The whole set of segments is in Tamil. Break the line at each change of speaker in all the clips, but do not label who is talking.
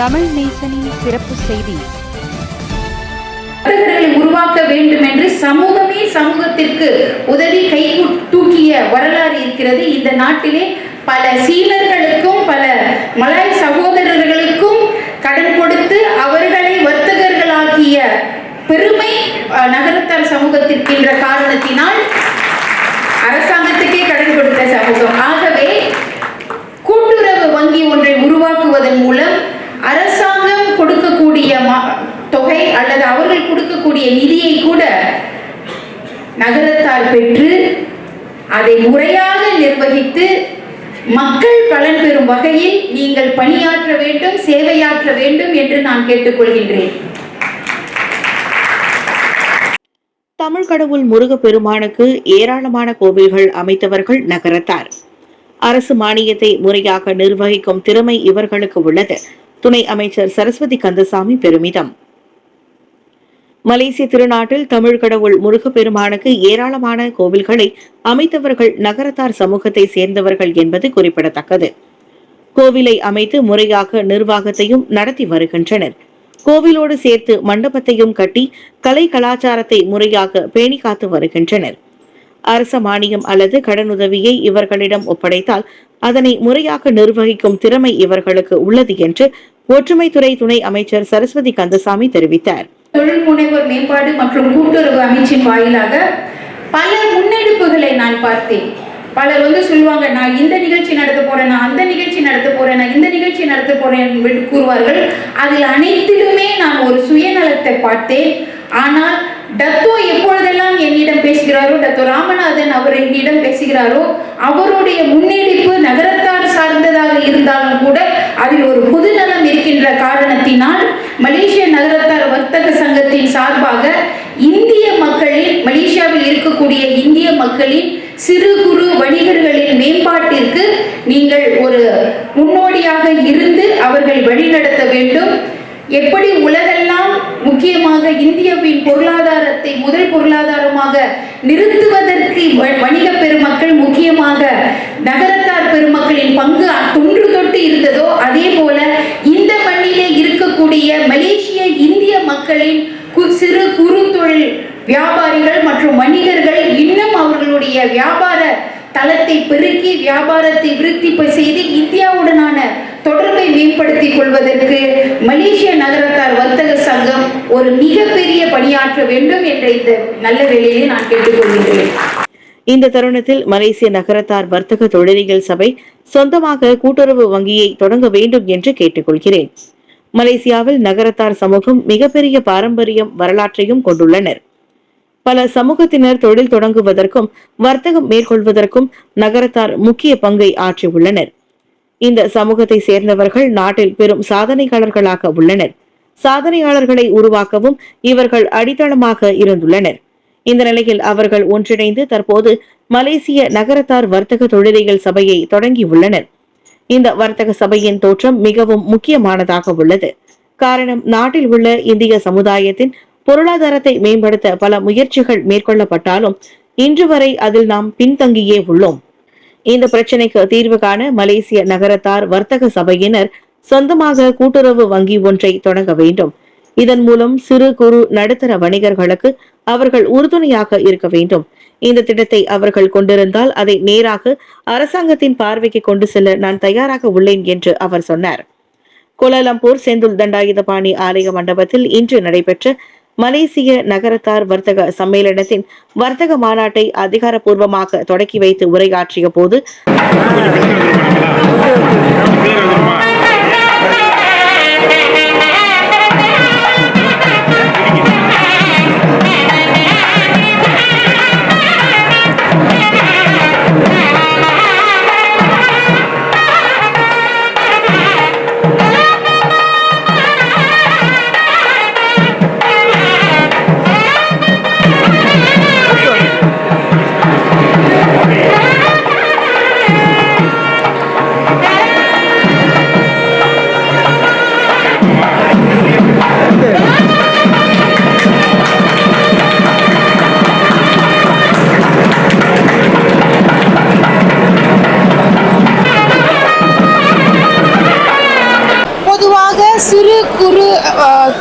தமிழ் நேசனின் சிறப்பு செய்தி.
உருவாக்க வேண்டும் என்று சமூகமே சமூகத்திற்கு உதவி கை தூக்கிய வரலாறு இருக்கிறது. இந்த நாட்டிலே பல சீனர்களுக்கும் பல மலாய் சகோதரர்களுக்கும் கடன் கொடுத்து அவர்களை வர்த்தகர்களாக்கிய பெருமை நகரத்தார் சமூகத்திற்கு என்ற காரணத்தினால் அரசாங்கத்துக்கே கடன் கொடுத்த சமூகம் ஆகவே கூட்டுறவு வங்கி ஒன்றை உருவாக்குவதன் மூலம் அரசாங்கம் கொடுக்கக்கூடிய ம- தொகை அல்லது அவர்கள் கொடுக்கக்கூடிய நிதியை கூட நகரத்தால் பெற்று அதை முறையாக நிர்வகித்து மக்கள் பலன் பெறும் வகையில் நீங்கள் பணியாற்ற வேண்டும் சேவையாற்ற வேண்டும் என்று நான் கேட்டுக்கொள்கின்றேன்.
தமிழ் கடவுள் முருகப்பெருமானுக்கு ஏராளமான கோவில்கள் அமைத்தவர்கள் நகரத்தார். அரசு மானியத்தை முறையாக நிர்வகிக்கும் திறமை இவர்களுக்கு உள்ளது. துணை அமைச்சர் சரஸ்வதி கந்தசாமி பெருமிதம். மலேசிய திருநாட்டில் தமிழ் கடவுள் முருகப்பெருமானுக்கு ஏராளமான கோவில்களை அமைத்தவர்கள் நகரத்தார் சமூகத்தை சேர்ந்தவர்கள் என்பது குறிப்பிடத்தக்கது. கோவிலை அமைத்து முறையாக நிர்வாகத்தையும் நடத்தி வருகின்றனர். கோவிலோடு சேர்த்து மண்டபத்தையும் கட்டி கலை கலாச்சாரத்தை முறையாக பேணி காத்து வருகின்றனர். அரச மானியம் அல்லது கடனுதவியை இவர்களிடம் ஒப்படைத்தால் அதனை முறையாக நிர்வகிக்கும் திறமை இவர்களுக்கு உள்ளது என்று ஒற்றுமைத்துறை துணை அமைச்சர் சரஸ்வதி கந்தசாமி தெரிவித்தார்.
தொழில் முனைவர் மேம்பாடு மற்றும் கூட்டுறவு அமைச்சின் வாயிலாக பல முன்னெடுப்புகளை நான் பார்த்தேன். பலர் வந்து சொல்லுவாங்க நான் இந்த நிகழ்ச்சி நடத்த போறேன் நான் அந்த நிகழ்ச்சி நடத்த போறேன் நான் இந்த நிகழ்ச்சி நடத்த போறேன் என்று கூறுவார்கள். அதில் அனைத்திலுமே நான் ஒரு சுயநலத்தை பார்த்தேன். ஆனால் டத்தோ எப்பொழுதெல்லாம் என்னிடம் பேசுகிறாரோ டத்தோ ராமநாதன் அவர் என்னிடம் பேசுகிறாரோ அவருடைய முன்னெடுப்பு நகரத்தார் சார்ந்ததாக இருந்தாலும் கூட அதில் ஒரு பொதுநலம் இருக்கின்ற காரணத்தினால் மலேசிய நகரத்தார் வர்த்தக சங்கத்தின் சார்பாக இந்திய மக்களின் மலேசியாவில் இருக்கக்கூடிய இந்திய மக்களின் சிறு குறு வணிகர்களின் மேம்பாட்டிற்கு நீங்கள் ஒரு முன்னோடியாக இருந்து அவர்கள் வழிநடத்த வேண்டும். எப்படி உலகெல்லாம் முக்கியமாக இந்தியாவின் பொருளாதாரத்தை முதல் பொருளாதாரமாக நிறுத்துவதற்கு வ- வணிக பெருமக்கள் முக்கியமாக நகரத்தார் பெருமக்களின் பங்கு தொன்று தொட்டு இருந்ததோ அதே போல இந்த மண்ணிலே இருக்கக்கூடிய மலேசிய இந்திய மக்களின் கு- சிறு குறு தொழில் வியாபாரிகள் மற்றும் வணிகர்கள் இன்னும் அவர்களுடைய வியாபார தளத்தை பெருக்கி வியாபாரத்தை விருத்தி செய்து இந்தியாவுடனான தொடர்பை மேம்படுத்திக் கொள்வதற்கு மலேசிய நகரத்தார் வர்த்தக சங்கம் ஒரு மிகப்பெரிய பணியாற்ற வேண்டும் என்ற இந்த நல்ல வேலையை நான் கேட்டுக்கொள்கிறேன்
இந்த தருணத்தில் மலேசிய நகரத்தார் வர்த்தக தொழிலிகள் சபை சொந்தமாக கூட்டுறவு வங்கியை தொடங்க வேண்டும் என்று கேட்டுக்கொள்கிறேன். மலேசியாவில் நகரத்தார் சமூகம் மிகப்பெரிய பாரம்பரியம் வரலாற்றையும் கொண்டுள்ளனர். பல சமூகத்தினர் தொழில் தொடங்குவதற்கும் வர்த்தகம் மேற்கொள்வதற்கும் நகரத்தார் முக்கிய பங்கை ஆற்றியுள்ளனர். இந்த சமூகத்தை சேர்ந்தவர்கள் நாட்டில் பெரும் சாதனையாளர்களாக உள்ளனர். சாதனையாளர்களை உருவாக்கவும் இவர்கள் அடித்தளமாக இருந்துள்ளனர். இந்த நிலையில் அவர்கள் ஒன்றிணைந்து தற்போது மலேசிய நகரத்தார் வர்த்தக தொழிலியல் சபையை தொடங்கியுள்ளனர். இந்த வர்த்தக சபையின் தோற்றம் மிகவும் முக்கியமானதாக உள்ளது. காரணம் நாட்டில் உள்ள இந்திய சமுதாயத்தின் பொருளாதாரத்தை மேம்படுத்த பல முயற்சிகள் மேற்கொள்ளப்பட்டாலும் இன்று வரை அதில் நாம் பின்தங்கியே உள்ளோம். இந்த பிரச்சினைக்கு தீர்வு காண மலேசிய நகரத்தார் வர்த்தக சபையினர் சொந்தமாக கூட்டுறவு வங்கி ஒன்றை தொடங்க வேண்டும். இதன் மூலம் சிறு குறு நடுத்தர வணிகர்களுக்கு அவர்கள் உறுதுணையாக இருக்க வேண்டும். இந்த திட்டத்தை அவர்கள் கொண்டிருந்தால் அதை நேராக அரசாங்கத்தின் பார்வைக்கு கொண்டு செல்ல நான் தயாராக உள்ளேன் என்று அவர் சொன்னார். கோலாலம்பூர் செந்துல் தண்டாயுதபாணி ஆலய மண்டபத்தில் இன்று நடைபெற்ற மலேசிய நகரத்தார் வர்த்தக சம்மேளனத்தின் வர்த்தக மாநாட்டை அதிகாரப்பூர்வமாக தொடக்கி வைத்து உரையாற்றிய போது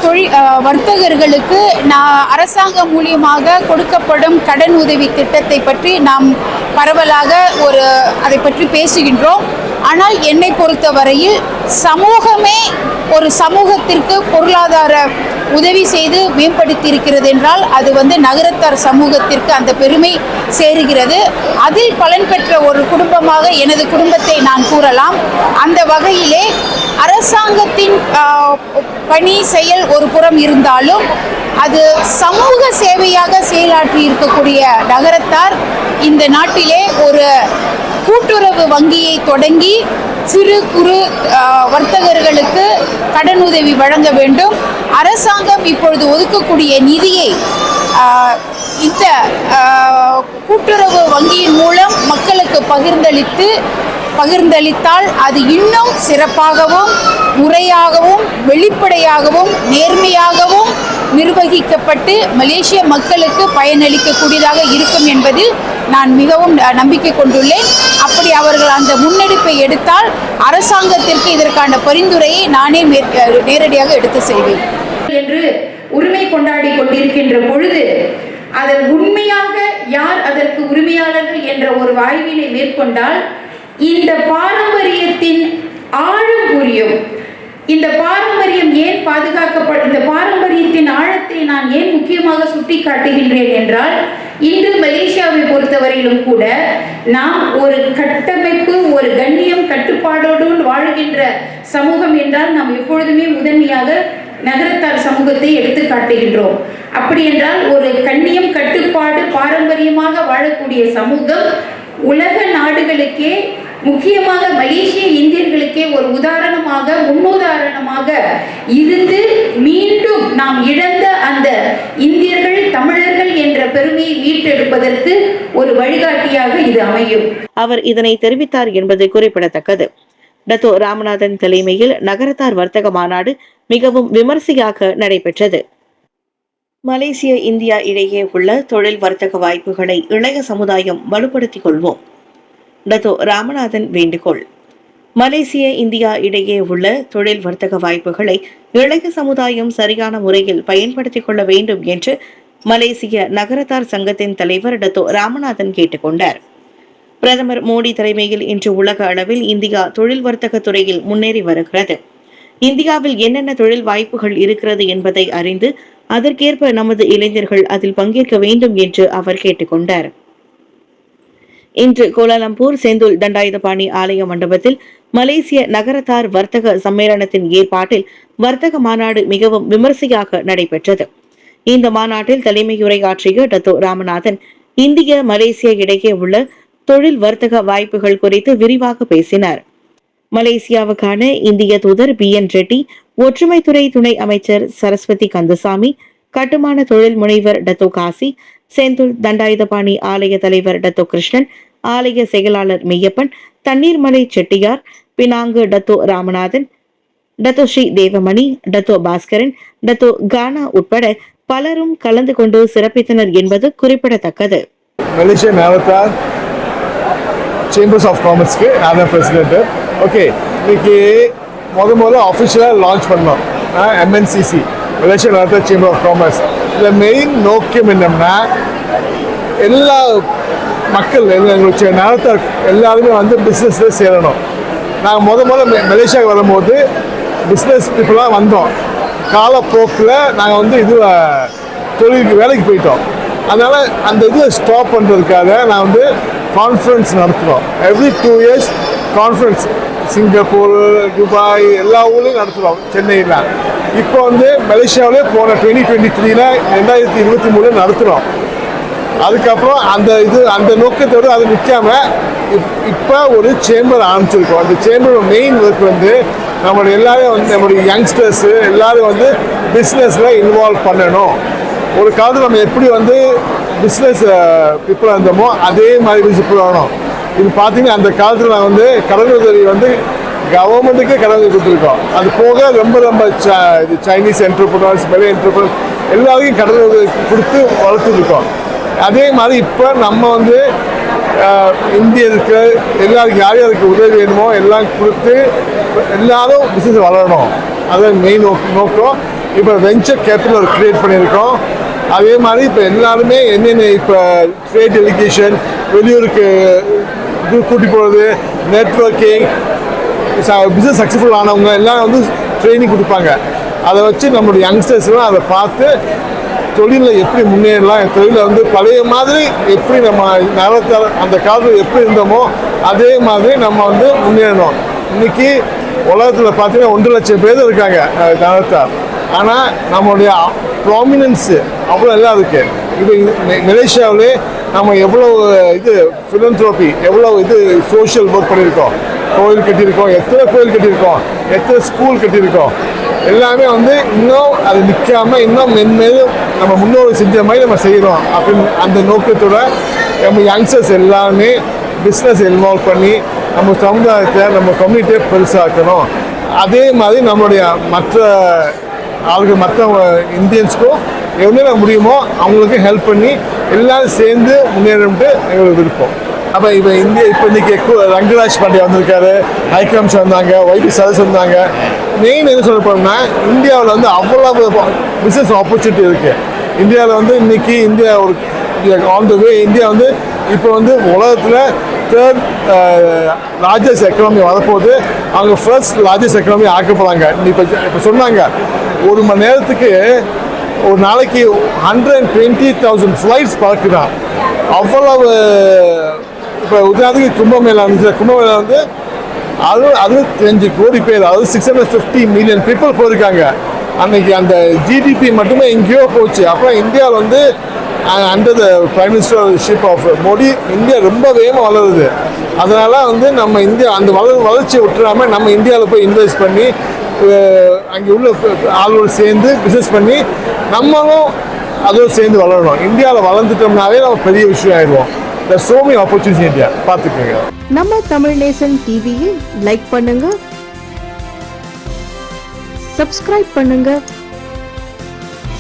தொழில் வர்த்தகர்களுக்கு நான்
அரசாங்கம் மூலியமாக கொடுக்கப்படும் கடன் உதவி திட்டத்தை பற்றி நாம் பரவலாக ஒரு அதை பற்றி பேசுகின்றோம். ஆனால் என்னை பொறுத்தவரையில் சமூகமே ஒரு சமூகத்திற்கு பொருளாதார உதவி செய்து மேம்படுத்தி இருக்கிறது என்றால் அது வந்து நகரத்தார் சமூகத்திற்கு அந்த பெருமை சேருகிறது. அதில் பலன் பெற்ற ஒரு குடும்பமாக எனது குடும்பத்தை நான் கூறலாம். அந்த வகையிலே அரசாங்கத்தின் பணி செயல் ஒரு புறம் இருந்தாலும் அது சமூக சேவையாக செயலாற்றி இருக்கக்கூடிய நகரத்தார் இந்த நாட்டிலே ஒரு கூட்டுறவு வங்கியை தொடங்கி சிறு குறு வர்த்தகர்கள் கடன் உதவி வழங்க வேண்டும். அரசாங்கம் இப்பொழுது ஒதுக்கக்கூடிய நிதியை இந்த கூட்டுறவு வங்கியின் மூலம் மக்களுக்கு பகிர்ந்தளித்து பகிர்ந்தளித்தால் அது இன்னும் சிறப்பாகவும் முறையாகவும் வெளிப்படையாகவும் நேர்மையாகவும் நிர்வகிக்கப்பட்டு மலேசிய மக்களுக்கு பயனளிக்கக்கூடியதாக இருக்கும் என்பதில் நான் மிகவும் நம்பிக்கை கொண்டுள்ளேன். அப்படி அவர்கள் அந்த முன்னெடுப்பை எடுத்தால் அரசாங்கத்திற்கு இதற்கான பரிந்துரையை நானே மேற்- நேரடியாக எடுத்து செய்வேன் என்று உரிமை கொண்டாடி கொண்டிருக்கின்ற பொழுது அதில் உண்மையாக யார் அதற்கு உரிமையாளர்கள் என்ற ஒரு வாய்வினை மேற்கொண்டால் இந்த பாரம்பரியத்தின் ஆழம் புரியும். இந்த பாரம்பரியம் ஏன் பாதுகாக்கப்பட இந்த பாரம்பரியத்தின் ஆழத்தை நான் ஏன் முக்கியமாக சுட்டி காட்டுகின்றேன் என்றால் இன்று மலேசியாவை பொறுத்தவரையிலும் கூட நாம் ஒரு கட்டமைப்பு ஒரு கண்ணியம் கட்டுப்பாடோடு வாழ்கின்ற சமூகம் என்றால் நாம் எப்பொழுதுமே முதன்மையாக நகரத்தார் சமூகத்தை எடுத்து காட்டுகின்றோம். அப்படி என்றால் ஒரு கண்ணியம் கட்டுப்பாடு பாரம்பரியமாக வாழக்கூடிய சமூகம் உலக நாடுகளுக்கே முக்கியமாக மலேசிய இந்தியர்களுக்கே ஒரு உதாரணமாக முன்னுதாரணமாக இருந்து மீண்டும் நாம் இழந்த அந்த இந்தியர்கள் தமிழர்கள் என்ற பெருமையை மீட்டெடுப்பதற்கு ஒரு வழிகாட்டியாக இது அமையும்.
அவர் இதனை தெரிவித்தார் என்பது குறிப்பிடத்தக்கது. டத்தோ ராமநாதன் தலைமையில் நகரத்தார் வர்த்தக மாநாடு மிகவும் விமர்சையாக நடைபெற்றது. மலேசிய இந்தியா இடையே உள்ள தொழில் வர்த்தக வாய்ப்புகளை இளைய சமுதாயம் வலுப்படுத்திக் கொள்வோம். டத்தோ ராமநாதன் வேண்டுகோள். மலேசிய இந்தியா இடையே உள்ள தொழில் வர்த்தக வாய்ப்புகளை இளைய சமுதாயம் சரியான முறையில் பயன்படுத்திக் கொள்ள வேண்டும் என்று மலேசிய நகரத்தார் சங்கத்தின் தலைவர் டத்தோ ராமநாதன் கேட்டுக்கொண்டார். பிரதமர் மோடி தலைமையில் இன்று உலக அளவில் இந்தியா தொழில் வர்த்தக துறையில் முன்னேறி வருகிறது. இந்தியாவில் என்னென்ன தொழில் வாய்ப்புகள் இருக்கிறது என்பதை அறிந்து அதற்கேற்ப நமது இளைஞர்கள் அதில் பங்கேற்க வேண்டும் என்று அவர் கேட்டுக்கொண்டார். இன்று கோலாலம்பூர் செந்துல் தண்டாயுதபாணி ஆலய மண்டபத்தில் மலேசிய நகரத்தார் வர்த்தக சம்மேளனத்தின் ஏற்பாட்டில் வர்த்தக மாநாடு மிகவும் விமர்சையாக நடைபெற்றது. இந்த மாநாட்டில் தலைமையுரையாற்றிய டத்தோ ராமநாதன் இந்திய மலேசிய இடையே உள்ள தொழில் வர்த்தக வாய்ப்புகள் குறித்து விரிவாக பேசினார். மலேசியாவுக்கான இந்திய தூதர் பி. என். ரெட்டி ஒற்றுமைத்துறை துணை அமைச்சர் சரஸ்வதி கந்தசாமி கட்டுமான தொழில் முனைவர் டத்தோ காசி செந்துல் தண்டாயுதபாணி ஆலய தலைவர் டத்தோ கிருஷ்ணன் ஆலய செயலாளர் Meyyappan Thanneermalai Chettiar Penang Dato Ramanathan Dato Sri Devamani Dato Baskaran Dato Gana உட்பட பலரும் கலந்து கொண்டு சிறப்பித்தனர் என்பது குறிப்பிடத்தக்கது.
மலேசியா நேரத்தார் சேம்பர்ஸ் ஆஃப் காமர்ஸ்க்கு நான் தான் பிரசிடென்ட்டு ஓகே இன்னைக்கு முத முதல்ல ஆஃபிஷியலாக லான்ச் பண்ணோம். MNCC Malaysia Nagarathar chamber of commerce இதில் மெயின் நோக்கம் என்னன்னா எல்லா மக்கள் எல்லா- எங்களுடைய நேரத்தார் எல்லாருமே வந்து பிஸ்னஸில் சேரணும். நாங்கள் முத முதல்ல மலேசியாவுக்கு வரும்போது பிஸ்னஸ் பீப்புளாக வந்தோம். காலப்போக்கில் நாங்கள் வந்து இது தொழிலுக்கு வேலைக்கு போயிட்டோம். அதனால் அந்த இதை ஸ்டாப் பண்ணுறதுக்காக நான் வந்து கான்ஃபரன்ஸ் நடத்துகிறோம் every two years conference Singapore Dubai எல்லா ஊர்லேயும் நடத்துகிறோம் சென்னையில். இப்போ வந்து மலேசியாவிலே போன டுவெண்ட்டி டுவெண்ட்டி த்ரீல ரெண்டாயிரத்தி இருபத்தி மூணு நடத்துகிறோம் அதுக்கப்புறம் அந்த இது அந்த நோக்கத்தோடு அது நிற்காம இப்போ ஒரு சேம்பர் ஆரம்பிச்சிருக்கோம். அந்த சேம்பரோட மெயின் ஒர்க் வந்து நம்மளுடைய எல்லாரும் வந்து நம்மளுடைய யங்ஸ்டர்ஸு எல்லாரும் வந்து பிஸ்னஸில் இன்வால்வ் பண்ணணும். ஒரு காலத்தில் நம்ம எப்படி வந்து பிஸ்னஸ் பீப்புளாக இருந்தோமோ அதே மாதிரி பிசிப்பிள் ஆகணும் இது பார்த்தீங்கன்னா அந்த காலத்தில் நான் வந்து கடன் உதவி வந்து கவர்மெண்ட்டுக்கே கடன் உதவி கொடுத்துருக்கோம். அது போக ரொம்ப ரொம்ப ச- இது சைனீஸ் என்டர்பிரினர்ஸ் வெளி என்டர்பிரினர்ஸ் எல்லாருக்கும் கடன் உதவி கொடுத்து வளர்த்துருக்கோம் அதே மாதிரி இப்போ நம்ம வந்து இந்தியருக்கு எல்லாருக்கும் யார் யாருக்கு உதவி வேணுமோ எல்லாம் கொடுத்து எல்லாரும் பிஸ்னஸ் வளரணும். அதான் மெயின் நோக்கம். இப்போ வெஞ்சர் கேபிட்டல் க்ரியேட் பண்ணியிருக்கோம். அதே மாதிரி இப்போ எல்லாருமே என்னென்ன இப்போ ட்ரேட் எஜுகேஷன் வெளியூருக்கு இது கூட்டி போகிறது நெட்ஒர்க்கிங் பிஸ்னஸ் சக்ஸஸ்ஃபுல் ஆனவங்க எல்லாம் வந்து ட்ரைனிங் கொடுப்பாங்க. அதை வச்சு நம்மளுடைய யங்ஸ்டர்ஸ்லாம் அதை பார்த்து தொழிலில் எப்படி முன்னேறலாம் என் தொழிலில் வந்து பழைய மாதிரி எப்படி நம்ம நகரத்தில் அந்த காலத்தில் எப்படி இருந்தோமோ அதே மாதிரி நம்ம வந்து முன்னேறணும். இன்னைக்கு உலகத்தில் பார்த்தீங்கன்னா ஒன்று லட்சம் பேர் இருக்காங்க அஹ், ஆனால் நம்மளுடைய ப்ராமினன்ஸு அவ்வளோ எல்லாம் இருக்கு. இப்போ மலேசியாவிலே நம்ம எவ்வளோ இது ஃபிலன்த்ரோபி எவ்வளோ இது சோஷியல் ஒர்க் பண்ணியிருக்கோம். கோயில் கட்டியிருக்கோம் எத்தனை கோயில் கட்டியிருக்கோம் எத்தனை ஸ்கூல் கட்டியிருக்கோம். எல்லாமே வந்து இன்னும் அது நிற்காம இன்னும் மென்மேலும் நம்ம முன்னோடு செஞ்ச மாதிரி நம்ம செய்கிறோம் அப்படின்னு அந்த நோக்கத்தோட நம்ம யங்ஸ்டர்ஸ் எல்லாமே பிஸ்னஸ் இன்வால்வ் பண்ணி நம்ம சமுதாயத்தை நம்ம கம்யூனிட்டியை பெருசாக்கணும். அதே மாதிரி நம்மளுடைய மற்ற ஆளுகள் மற்ற இந்தியன்ஸ்க்கும் எவ்வளோ முடியுமோ அவங்களுக்கு ஹெல்ப் பண்ணி எல்லோரும் சேர்ந்து முன்னேறணும்ட்டு எங்களுக்கு விருப்பம். அப்போ இப்போ இந்தியா இப்போ இன்னைக்கு கு- ரங்கராஜ் பாண்டியா வந்திருக்காரு. ஹைகம்ஸ் வந்தாங்க. ஒய்பி சதஸ் வந்தாங்க. மெயின் என்ன சொல்ல போனோம்னா இந்தியாவில் வந்து அவ்வளவு பிஸ்னஸ் ஆப்பர்ச்சுனிட்டி இருக்குது இந்தியாவில் வந்து இன்னைக்கு இந்தியா ஒரு ஆன் த வே இந்தியா வந்து இப்போ வந்து உலகத்தில் தேர்ட் லார்ஜஸ்ட் எக்கனாமி வரப்போகுது. அவங்க ஃபர்ஸ்ட் லார்ஜஸ்ட் எக்கனாமி ஆக்க போகிறாங்க இப்போ இப்போ சொன்னாங்க ஒரு மணி நேரத்துக்கு ஒரு நாளைக்கு hundred and twenty thousand flights பறக்குதான் அவ்வளவு இப்போ உதாரணத்துக்கு கும்பமேளா இருந்துச்சு. கும்பமேளா வந்து அது அறுபத்தஞ்சு கோடி பேர் அதாவது six hundred fifty million people போயிருக்காங்க. அன்னைக்கு அந்த ஜிடிபி மட்டுமே எங்கேயோ போச்சு. அப்புறம் இந்தியாவில் வந்து under the prime ministership of Modi India ரொம்ப வேகமாக வளருது. அதனால் வந்து நம்ம இந்தியா அந்த வள வளர்ச்சியை விட்டுறாமல் நம்ம இந்தியாவில் போய் இன்வெஸ்ட் பண்ணி அங்கே உள்ள ஆளுநர் ஆளோடு சேர்ந்து பிஸ்னஸ் பண்ணி நம்மளும் அதோடு சேர்ந்து வளரணும். இந்தியாவில் வளர்ந்துட்டோம்னாவே நம்ம பெரிய விஷயம் ஆயிடுவோம். த சோமி in India. பார்த்துக்கோங்க.
நம்ம தமிழ் நேசன் டிவியை லைக் பண்ணுங்க. சப்ஸ்கிரைப் பண்ணுங்க.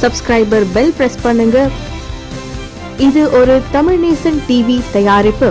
சப்ஸ்கிரைபர் பெல் பிரஸ் பண்ணுங்க. இது ஒரு தமிழ் நேசன் டிவி தயாரிப்பு.